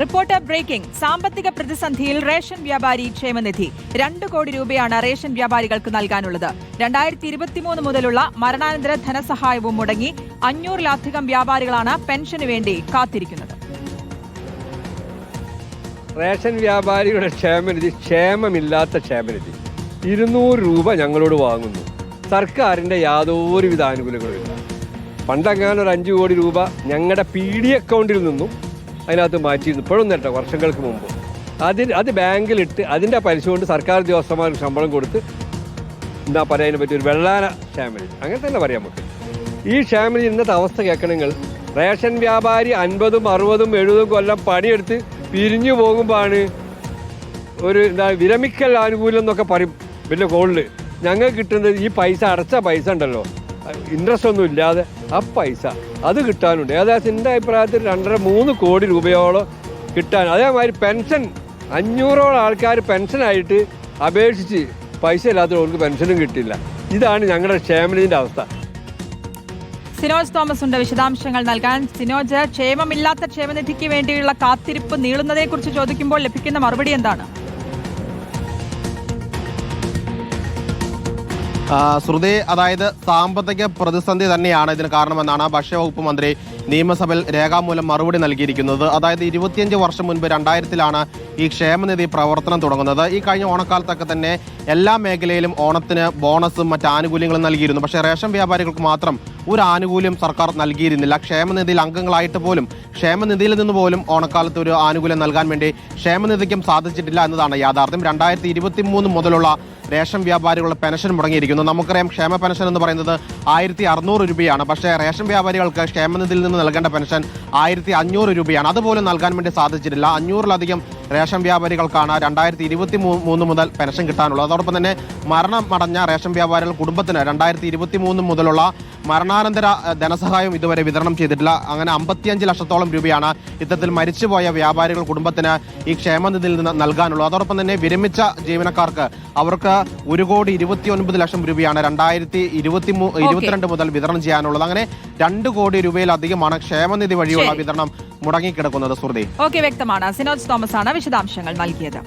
Reporter breaking. സാമ്പത്തിക പ്രതിസന്ധിയിൽ ration വ്യാപാരി ക്ഷേമനിധി. രണ്ട് കോടി രൂപയാണ് റേഷൻ വ്യാപാരികൾക്ക് നൽകാനുള്ളത്. രണ്ടായിരത്തി ഇരുപത്തിമൂന്ന് മുതലുള്ള മരണാനന്തര ധനസഹായവും മുടങ്ങി അഞ്ഞൂറിലധികം വ്യാപാരികളാണ് പെൻഷന് വേണ്ടി കാത്തിരിക്കുന്നത്. റേഷൻ വ്യാപാരികളുടെ ക്ഷേമനിധി ക്ഷേമമില്ലാത്ത ക്ഷേമനിധി. ഇരുന്നൂറ് രൂപ ഞങ്ങളോട് വാങ്ങുന്നു. സർക്കാരിന്റെ യാതൊരുവിധ ആനുകൂല്യങ്ങളും ഇല്ല. അഞ്ച് കോടി രൂപ ഞങ്ങളുടെ പി ഡി അക്കൗണ്ടിൽ നിന്നും അതിനകത്ത് മാറ്റിയിരുന്നു. ഇപ്പോഴും കേട്ടോ വർഷങ്ങൾക്ക് മുമ്പ്. അതിന് അത് ബാങ്കിലിട്ട് അതിന്റെ പലിശ കൊണ്ട് സർക്കാർ ഉദ്യോഗസ്ഥന്മാർക്ക് ശമ്പളം കൊടുത്ത് എന്താ പറയുക അതിനെ പറ്റി ഒരു വെള്ളാന ഷാമിലി അങ്ങനെ തന്നെ പറയാം നമുക്ക്. ഈ ഷാമിലി ഇന്നത്തെ അവസ്ഥ കേൾക്കണമെങ്കിൽ റേഷൻ വ്യാപാരി അൻപതും അറുപതും എഴുപതും കൊല്ലം പണിയെടുത്ത് പിരിഞ്ഞു പോകുമ്പോഴാണ് ഒരു എന്താ വിരമിക്കൽ ആനുകൂല്യം എന്നൊക്കെ പറയും. വലിയ ഗോൾഡ്. ഞങ്ങൾക്ക് കിട്ടുന്നത് ഈ പൈസ അടച്ച പൈസ ഉണ്ടല്ലോ. ഇൻട്രസ്റ്റ് ഒന്നും ഇല്ലാതെ ആ പൈസ അത് കിട്ടാനുണ്ട്. ഏകദേശം എന്റെ അഭിപ്രായത്തിൽ രണ്ടര മൂന്ന് കോടി രൂപയോളം കിട്ടാൻ. അതേമാതിരി പെൻഷൻ അഞ്ഞൂറോളം ആൾക്കാർ പെൻഷനായിട്ട് അപേക്ഷിച്ച് പൈസ ഇല്ലാത്തവർക്ക് പെൻഷനും കിട്ടില്ല ഇതാണ് ഞങ്ങളുടെ ക്ഷേമനിധിന്റെ അവസ്ഥ. സിനോജ് തോമസ് ഉണ്ട് വിശദാംശങ്ങൾ നൽകാൻ. സിനോജ് ക്ഷേമമില്ലാത്ത ക്ഷേമനിധിക്ക് വേണ്ടിയുള്ള കാത്തിരിപ്പ് നീളുന്നതിനെക്കുറിച്ച് ചോദിക്കുമ്പോൾ ലഭിക്കുന്ന മറുപടി എന്താണ്? ശ്രുതി അതായത് സാമ്പത്തിക പ്രതിസന്ധി തന്നെയാണ് ഇതിന് കാരണമെന്നാണ് ഭക്ഷ്യവകുപ്പ് മന്ത്രി നിയമസഭയിൽ രേഖാമൂലം മറുപടി നൽകിയിരിക്കുന്നത്. അതായത് ഇരുപത്തിയഞ്ച് വർഷം മുൻപ് രണ്ടായിരത്തിലാണ് ഈ ക്ഷേമനിധി പ്രവർത്തനം തുടങ്ങുന്നത്. ഈ കഴിഞ്ഞ ഓണക്കാലത്തൊക്കെ തന്നെ എല്ലാ മേഖലയിലും ഓണത്തിന് ബോണസും മറ്റ് ആനുകൂല്യങ്ങളും നൽകിയിരുന്നു. പക്ഷേ റേഷൻ വ്യാപാരികൾക്ക് മാത്രം ഒരു ആനുകൂല്യം സർക്കാർ നൽകിയിരുന്നില്ല. ക്ഷേമനിധിയിൽ അംഗങ്ങളായിട്ട് പോലും ക്ഷേമനിധിയിൽ നിന്ന് പോലും ഓണക്കാലത്ത് ഒരു ആനുകൂല്യം നൽകാൻ വേണ്ടി ക്ഷേമനിധിക്കും സാധിച്ചിട്ടില്ല എന്നതാണ് യാഥാർത്ഥ്യം. രണ്ടായിരത്തി ഇരുപത്തി മൂന്ന് മുതലുള്ള റേഷൻ വ്യാപാരികളുടെ പെൻഷൻ മുടങ്ങിയിരിക്കുന്നു. നമുക്കറിയാം ക്ഷേമ പെൻഷൻ എന്ന് പറയുന്നത് ആയിരത്തി അറുന്നൂറ് രൂപയാണ്. പക്ഷേ റേഷൻ വ്യാപാരികൾക്ക് ക്ഷേമനിധിയിൽ നിന്ന് നൽകേണ്ട പെൻഷൻ ആയിരത്തി അഞ്ഞൂറ് രൂപയാണ്. അതുപോലും നൽകാൻ വേണ്ടി സാധിച്ചിട്ടില്ല. അഞ്ഞൂറിലധികം റേഷൻ വ്യാപാരികൾക്കാണ് രണ്ടായിരത്തി ഇരുപത്തി മൂന്ന് മുതൽ പെൻഷൻ കിട്ടാനുള്ളത്. അതോടൊപ്പം തന്നെ മരണമടഞ്ഞ റേഷൻ വ്യാപാരികൾ കുടുംബത്തിന് രണ്ടായിരത്തി ഇരുപത്തി മൂന്ന് മുതലുള്ള മരണാനന്തര ധനസഹായം ഇതുവരെ വിതരണം ചെയ്തിട്ടില്ല. അങ്ങനെ അമ്പത്തിയഞ്ച് ലക്ഷത്തോളം രൂപയാണ് ഇത്തരത്തിൽ മരിച്ചുപോയ വ്യാപാരികൾ കുടുംബത്തിന് ഈ ക്ഷേമനിധിയിൽ നിന്ന് നൽകാനുള്ളത്. അതോടൊപ്പം തന്നെ വിരമിച്ച ജീവനക്കാർക്ക് അവർക്ക് ഒരു കോടി ഇരുപത്തി ഒൻപത് ലക്ഷം രൂപയാണ് രണ്ടായിരത്തി ഇരുപത്തി മൂ ഇരുപത്തിരണ്ട് മുതൽ വിതരണം ചെയ്യാനുള്ളത്. അങ്ങനെ രണ്ട് കോടി രൂപയിലധികമാണ് ക്ഷേമനിധി വഴിയുള്ള വിതരണം മുടങ്ങിക്കിടക്കുന്നത് ശ്രുതി. ഓക്കെ വ്യക്തമാണ്. സിനോജ് തോമസ് ആണ് വിശദാംശങ്ങൾ നൽകിയത്